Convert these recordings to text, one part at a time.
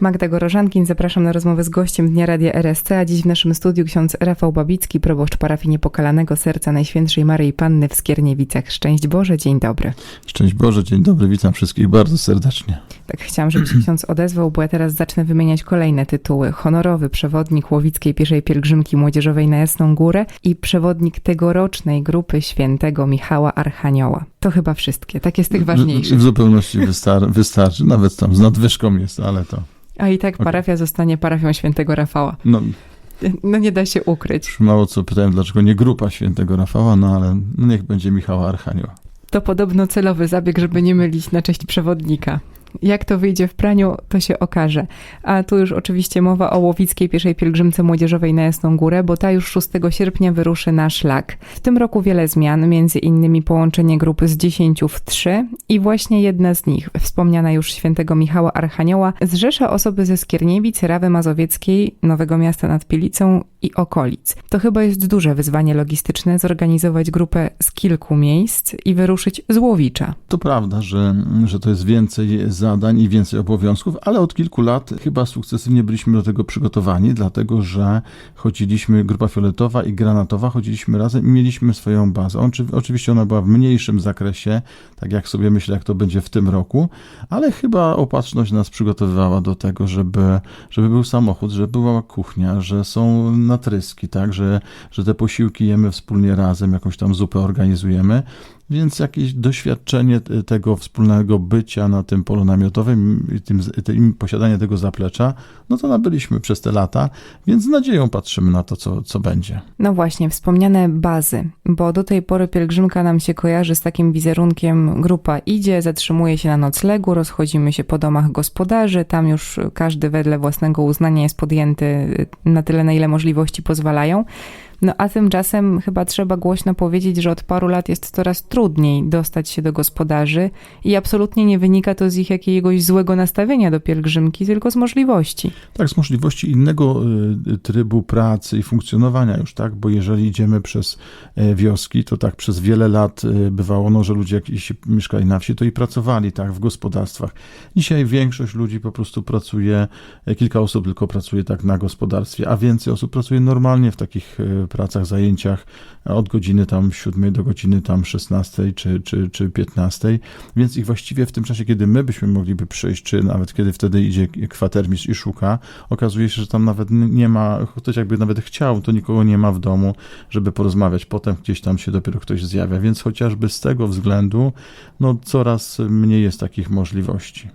Magda Gorożankin, zapraszam na rozmowę z gościem Dnia Radia RSC, a dziś w naszym studiu ksiądz Rafał Babicki, proboszcz parafii Niepokalanego Serca Najświętszej Maryi Panny w Skierniewicach. Szczęść Boże, dzień dobry. Szczęść Boże, dzień dobry, witam wszystkich bardzo serdecznie. Tak chciałam, żeby się ksiądz odezwał, bo ja teraz zacznę wymieniać kolejne tytuły. Honorowy przewodnik Łowickiej Pieszej Pielgrzymki Młodzieżowej na Jasną Górę i przewodnik tegorocznej grupy świętego Michała Archanioła. To chyba wszystkie, takie z tych W, ważniejszych. w zupełności wystar wystarczy, nawet tam z nadwyżką jest, ale to, A i tak Okej. parafia zostanie parafią świętego Rafała. no No nie da się ukryć. już mało co pytałem, dlaczego nie grupa świętego Rafała, no ale no niech będzie Michała Archanioła. To podobno celowy zabieg, żeby nie mylić na cześć przewodnika. Jak to wyjdzie w praniu, to się okaże. A tu już oczywiście mowa o Łowickiej Pieszej Pielgrzymce Młodzieżowej na Jasną Górę, bo ta już 6 sierpnia wyruszy na szlak. W tym roku wiele zmian, między innymi połączenie grupy z 10 w 3 i właśnie jedna z nich, wspomniana już świętego Michała Archanioła, zrzesza osoby ze Skierniewic, Rawy Mazowieckiej, Nowego Miasta nad Pilicą i okolic. To chyba jest duże wyzwanie logistyczne zorganizować grupę z kilku miejsc i wyruszyć z Łowicza. To prawda, że, że to jest więcej zadań i więcej obowiązków, ale od kilku lat chyba sukcesywnie byliśmy do tego przygotowani, dlatego że chodziliśmy, grupa fioletowa i granatowa, chodziliśmy razem i mieliśmy swoją bazę. Oczy, oczywiście ona była w mniejszym zakresie, tak jak sobie myślę, jak to będzie w tym roku, ale chyba opatrzność nas przygotowywała do tego, żeby, żeby był samochód, że była kuchnia, że są natryski, tak, że, że te posiłki jemy wspólnie razem, jakąś tam zupę organizujemy. Więc jakieś doświadczenie t- tego wspólnego bycia na tym polu namiotowym tym, tym posiadanie tego zaplecza, no to nabyliśmy przez te lata, więc z nadzieją patrzymy na to, co, co będzie. No właśnie, wspomniane bazy, bo do tej pory pielgrzymka nam się kojarzy z takim wizerunkiem, grupa idzie, zatrzymuje się na noclegu, rozchodzimy się po domach gospodarzy, tam już każdy wedle własnego uznania jest podjęty na tyle, na ile możliwości pozwalają. No a tymczasem chyba trzeba głośno powiedzieć, że od paru lat jest coraz trudniej dostać się do gospodarzy i absolutnie nie wynika to z ich jakiegoś złego nastawienia do pielgrzymki, tylko z możliwości. Tak, z możliwości innego y, trybu pracy i funkcjonowania już, tak? Bo jeżeli idziemy przez e, wioski, to tak przez wiele lat y, bywało, no, że ludzie jak jeśli mieszkali na wsi, to i pracowali, tak, w gospodarstwach. Dzisiaj większość ludzi po prostu pracuje, e, kilka osób tylko pracuje tak na gospodarstwie, a więcej osób pracuje normalnie w takich e, pracach, zajęciach e, od godziny tam 7 do godziny tam 16 czy, czy, czy 15, więc ich właściwie w tym czasie, kiedy my byśmy mogliby przyjść, czy nawet kiedy wtedy idzie kwatermistrz i szuka, okazuje się, że tam nawet nie ma, ktoś jakby nawet chciał, to nikogo nie ma w domu, żeby porozmawiać. Potem gdzieś tam się dopiero ktoś zjawia, więc chociażby z tego względu, no coraz mniej jest takich możliwości.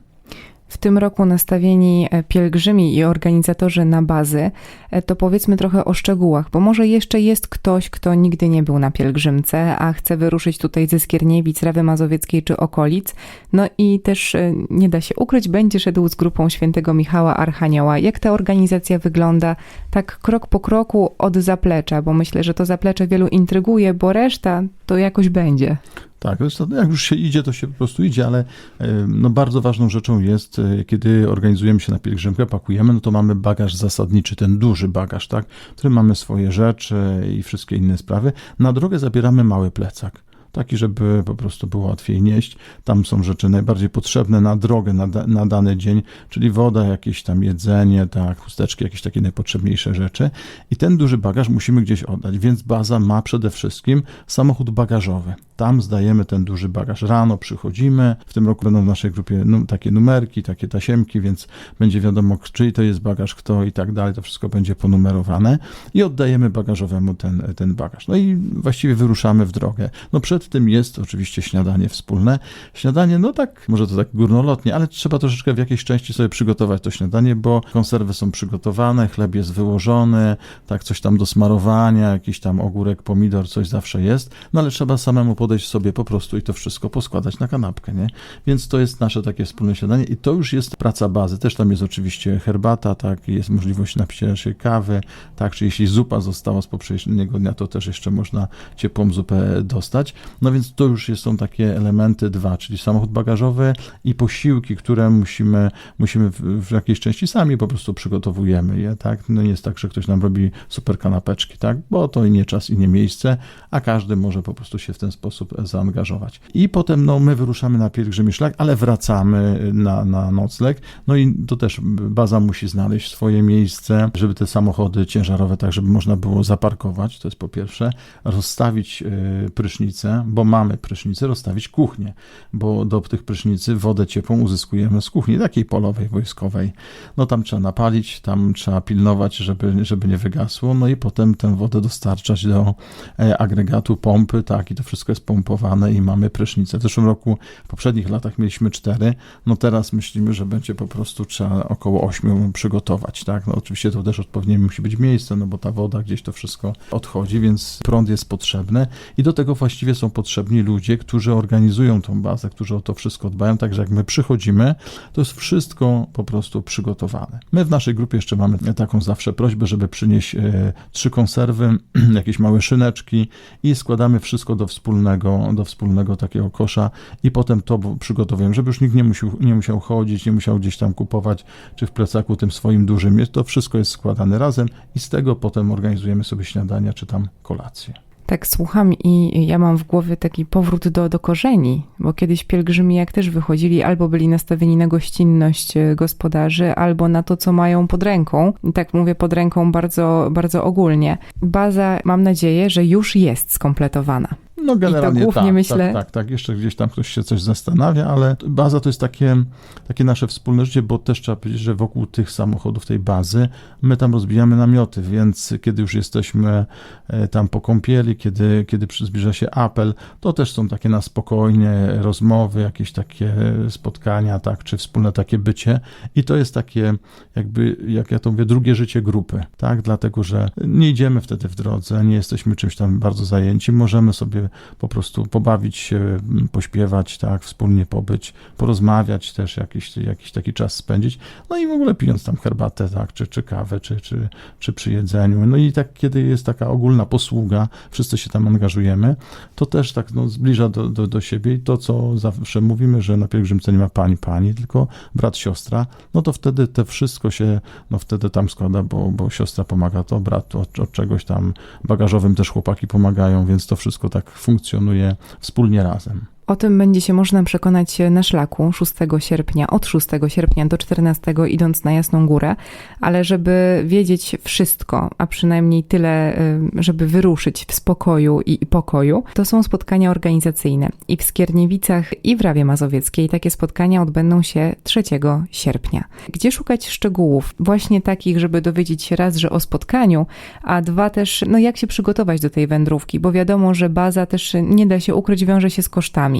W tym roku nastawieni e, pielgrzymi i organizatorzy na bazy, e, to powiedzmy trochę o szczegółach, bo może jeszcze jest ktoś, kto nigdy nie był na pielgrzymce, a chce wyruszyć tutaj ze Skierniewic, Rawy Mazowieckiej czy okolic. No i też e, nie da się ukryć, będzie szedł z grupą świętego Michała Archanioła. Jak ta organizacja wygląda tak krok po kroku od zaplecza, bo myślę, że to zaplecze wielu intryguje, bo reszta to jakoś będzie. Tak, jak już się idzie, to się po prostu idzie, ale e, no, bardzo ważną rzeczą jest, e, kiedy organizujemy się na pielgrzymkę, pakujemy, no to mamy bagaż zasadniczy, ten duży bagaż, tak, w którym mamy swoje rzeczy i wszystkie inne sprawy. Na drogę zabieramy mały plecak. Taki, żeby po prostu było łatwiej nieść. Tam są rzeczy najbardziej potrzebne na drogę, na, na dany dzień, czyli woda, jakieś tam jedzenie, tak, chusteczki, jakieś takie najpotrzebniejsze rzeczy. I ten duży bagaż musimy gdzieś oddać, więc baza ma przede wszystkim samochód bagażowy. Tam zdajemy ten duży bagaż. Rano przychodzimy, w tym roku będą w naszej grupie takie numerki, takie tasiemki, więc będzie wiadomo, czyj to jest bagaż, kto i tak dalej. To wszystko będzie ponumerowane i oddajemy bagażowemu ten, ten bagaż. No i właściwie wyruszamy w drogę. No przed tym jest oczywiście śniadanie wspólne. Śniadanie, no tak, może to tak górnolotnie, ale trzeba troszeczkę w jakiejś części sobie przygotować to śniadanie, bo konserwy są przygotowane, chleb jest wyłożony, tak coś tam do smarowania, jakiś tam ogórek, pomidor, coś zawsze jest, no ale trzeba samemu podejść sobie po prostu i to wszystko poskładać na kanapkę, nie? Więc to jest nasze takie wspólne śniadanie i to już jest praca bazy. Też tam jest oczywiście herbata, tak, jest możliwość napicia się kawy, tak, czy jeśli zupa została z poprzedniego dnia, to też jeszcze można ciepłą zupę dostać. No więc to już są takie elementy dwa, czyli samochód bagażowy i posiłki, które musimy, musimy w, w jakiejś części sami po prostu przygotowujemy je, tak? No nie jest tak, że ktoś nam robi super kanapeczki, tak? Bo to i nie czas i nie miejsce, a każdy może po prostu się w ten sposób sposób zaangażować. I potem no, my wyruszamy na pielgrzymi szlak, ale wracamy na, na nocleg. No i to też baza musi znaleźć swoje miejsce, żeby te samochody ciężarowe, tak żeby można było zaparkować, to jest po pierwsze, rozstawić y, prysznice, bo mamy prysznice, rozstawić kuchnię, bo do tych prysznicy wodę ciepłą uzyskujemy z kuchni, takiej polowej, wojskowej. No tam trzeba napalić, tam trzeba pilnować, żeby, żeby nie wygasło, no i potem tę wodę dostarczać do e, agregatu pompy, tak, i to wszystko jest pompowane i mamy prysznice. W zeszłym roku, w poprzednich latach mieliśmy cztery, no teraz myślimy, że będzie po prostu trzeba około ośmiu przygotować, tak. No oczywiście to też odpowiednie musi być miejsce, no bo ta woda gdzieś to wszystko odchodzi, więc prąd jest potrzebny i do tego właściwie są potrzebni ludzie, którzy organizują tą bazę, którzy o to wszystko dbają, także jak my przychodzimy, to jest wszystko po prostu przygotowane. My w naszej grupie jeszcze mamy taką zawsze prośbę, żeby przynieść e, trzy konserwy, jakieś małe szyneczki i składamy wszystko do wspólnego, do wspólnego takiego kosza i potem to przygotowujemy, żeby już nikt nie musiał, nie musiał chodzić, nie musiał gdzieś tam kupować, czy w plecaku tym swoim dużym. To wszystko jest składane razem i z tego potem organizujemy sobie śniadania, czy tam kolację. Tak słucham i ja mam w głowie taki powrót do, do korzeni, bo kiedyś pielgrzymi jak też wychodzili, albo byli nastawieni na gościnność e, gospodarzy, albo na to, co mają pod ręką. I tak mówię pod ręką bardzo, bardzo ogólnie. Baza, mam nadzieję, że już jest skompletowana. No generalnie głównie tak, myślę- tak, tak, tak. Jeszcze gdzieś tam ktoś się coś zastanawia, ale baza to jest takie, takie nasze wspólne życie, bo też trzeba powiedzieć, że wokół tych samochodów, tej bazy, my tam rozbijamy namioty, więc kiedy już jesteśmy e, tam po kąpieli, kiedy, kiedy zbliża się apel, to też są takie na spokojnie rozmowy, jakieś takie spotkania, tak, czy wspólne takie bycie i to jest takie jakby, jak ja to mówię, drugie życie grupy, tak, dlatego, że nie idziemy wtedy w drodze, nie jesteśmy czymś tam bardzo zajęci, możemy sobie po prostu pobawić się, pośpiewać, tak, wspólnie pobyć, porozmawiać też, jakiś, jakiś taki czas spędzić, no i w ogóle pijąc tam herbatę, tak, czy, czy kawę, czy, czy, czy przy jedzeniu, no i tak, kiedy jest taka ogólna posługa, wszyscy się tam angażujemy, to też tak, no, zbliża do, do, do siebie i to, co zawsze mówimy, że na pielgrzymce nie ma pani, pani, tylko brat, siostra, no to wtedy te wszystko się, no wtedy tam składa, bo, bo siostra pomaga to, brat od, od czegoś tam bagażowym też chłopaki pomagają, więc to wszystko tak funkcjonuje wspólnie razem. O tym będzie się można przekonać na szlaku 6 sierpnia, od 6 sierpnia do 14, idąc na Jasną Górę, ale żeby wiedzieć wszystko, a przynajmniej tyle, y, żeby wyruszyć w spokoju i pokoju, to są spotkania organizacyjne. I w Skierniewicach, i w Rawie Mazowieckiej takie spotkania odbędą się 3 sierpnia. Gdzie szukać szczegółów? Właśnie takich, żeby dowiedzieć się raz, że o spotkaniu, a dwa też, no jak się przygotować do tej wędrówki, bo wiadomo, że baza też nie da się ukryć, wiąże się z kosztami,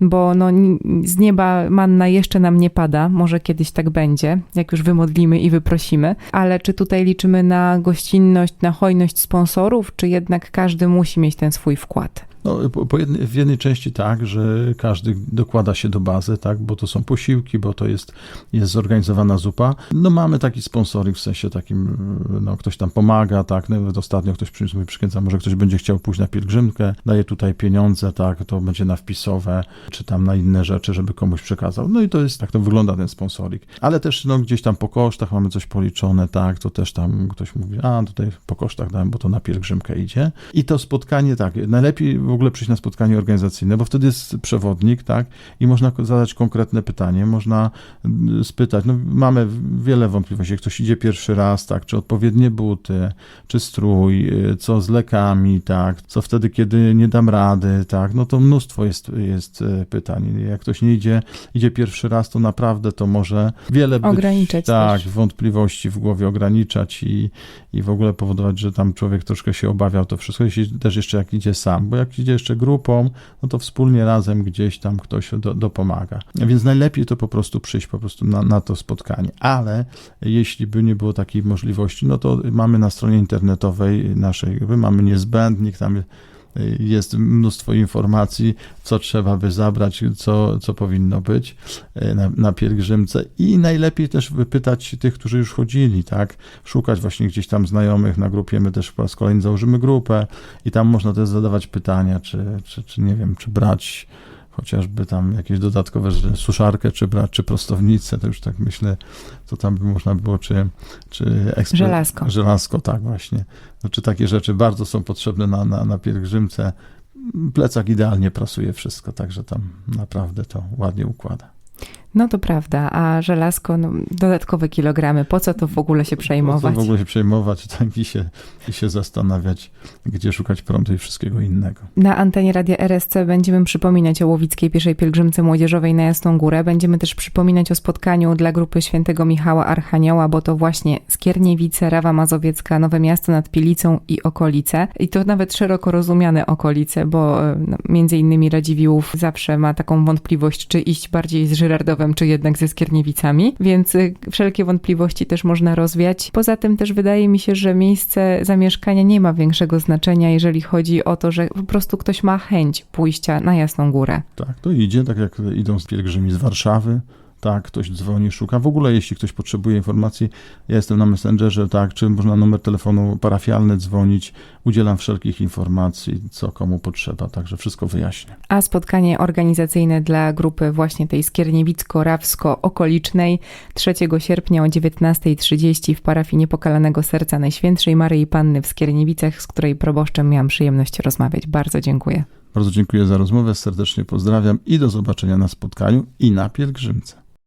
bo no, z nieba manna jeszcze nam nie pada, może kiedyś tak będzie, jak już wymodlimy i wyprosimy, ale czy tutaj liczymy na gościnność, na hojność sponsorów, czy jednak każdy musi mieć ten swój wkład? No, po, jednej, w jednej części tak, że każdy dokłada się do bazy, tak, bo to są posiłki, bo to jest, jest zorganizowana zupa. No mamy taki sponsoring w sensie takim, no ktoś tam pomaga, tak, nawet ostatnio ktoś przy- sobie przykręca, może ktoś będzie chciał pójść na pielgrzymkę, daje tutaj pieniądze, tak, to będzie na wpisowe, czy tam na inne rzeczy, żeby komuś przekazał. No i to jest, tak to wygląda ten sponsoring. Ale też, no gdzieś tam po kosztach mamy coś policzone, tak, to też tam ktoś mówi, a tutaj po kosztach dałem, bo to na pielgrzymkę idzie. I to spotkanie, tak, najlepiej w ogóle przyjść na spotkanie organizacyjne, bo wtedy jest przewodnik, tak, i można zadać konkretne pytanie, można mm, spytać, no mamy wiele wątpliwości, jak ktoś idzie pierwszy raz, tak, czy odpowiednie buty, czy strój, y, co z lekami, tak, co wtedy, kiedy nie dam rady, tak, no to mnóstwo jest, jest y, pytań. Jak ktoś nie idzie, idzie pierwszy raz, to naprawdę to może wiele być, Ograniczać tak, też. wątpliwości w głowie ograniczać i, i w ogóle powodować, że tam człowiek troszkę się obawiał to wszystko, jeśli też jeszcze jak idzie sam, bo jak idzie jeszcze grupą, no to wspólnie razem gdzieś tam ktoś do, dopomaga. Więc najlepiej to po prostu przyjść po prostu na, na to spotkanie. Ale jeśli by nie było takiej możliwości, no to mamy na stronie internetowej naszej mamy niezbędnik, tam jest mnóstwo informacji, co trzeba by zabrać, co, co powinno być e, na, na pielgrzymce i najlepiej też wypytać tych, którzy już chodzili, tak, szukać właśnie gdzieś tam znajomych na grupie, my też po raz kolejny założymy grupę i tam można też zadawać pytania, czy, czy, czy nie wiem, czy brać chociażby tam jakieś dodatkowe rzeczy, suszarkę, czy czy prostownicę, to już tak myślę, to tam by można było, czy, czy ekspre- Żelazko. Żelazko, tak właśnie. No, czy takie rzeczy bardzo są potrzebne na, na, na pielgrzymce. plecak idealnie prasuje wszystko, także tam naprawdę to ładnie układa. No to prawda, a żelazko, no, dodatkowe kilogramy, po co to w ogóle się Po przejmować? co w ogóle się przejmować tak, i, się, i się zastanawiać, gdzie szukać prądu i wszystkiego innego. Na antenie Radia RSC będziemy przypominać o Łowickiej Pieszej Pielgrzymce Młodzieżowej na Jasną Górę. Będziemy też przypominać o spotkaniu dla grupy świętego Michała Archanioła, bo to właśnie Skierniewice, Rawa Mazowiecka, Nowe Miasto nad Pilicą i okolice. I to nawet szeroko rozumiane okolice, bo e, no, między innymi Radziwiłłów zawsze ma taką wątpliwość, czy iść bardziej z Żyrardowem, czy jednak ze Skierniewicami, więc y, wszelkie wątpliwości też można rozwiać. Poza tym też wydaje mi się, że miejsce zamieszkania nie ma większego znaczenia, jeżeli chodzi o to, że po prostu ktoś ma chęć pójścia na Jasną Górę. Tak, to idzie, tak jak idą z pielgrzymi z Warszawy, tak, ktoś dzwoni, szuka. W ogóle, jeśli ktoś potrzebuje informacji, ja jestem na Messengerze, tak, czy można numer telefonu parafialny dzwonić, udzielam wszelkich informacji, co komu potrzeba, także wszystko wyjaśnię. A spotkanie organizacyjne dla grupy właśnie tej Skierniewicko-Rawsko-okolicznej 3 sierpnia o 19.30 w parafii Niepokalanego Serca Najświętszej Maryi Panny w Skierniewicach, z której proboszczem miałam przyjemność rozmawiać. Bardzo dziękuję. Bardzo dziękuję za rozmowę, serdecznie pozdrawiam i do zobaczenia na spotkaniu i na pielgrzymce.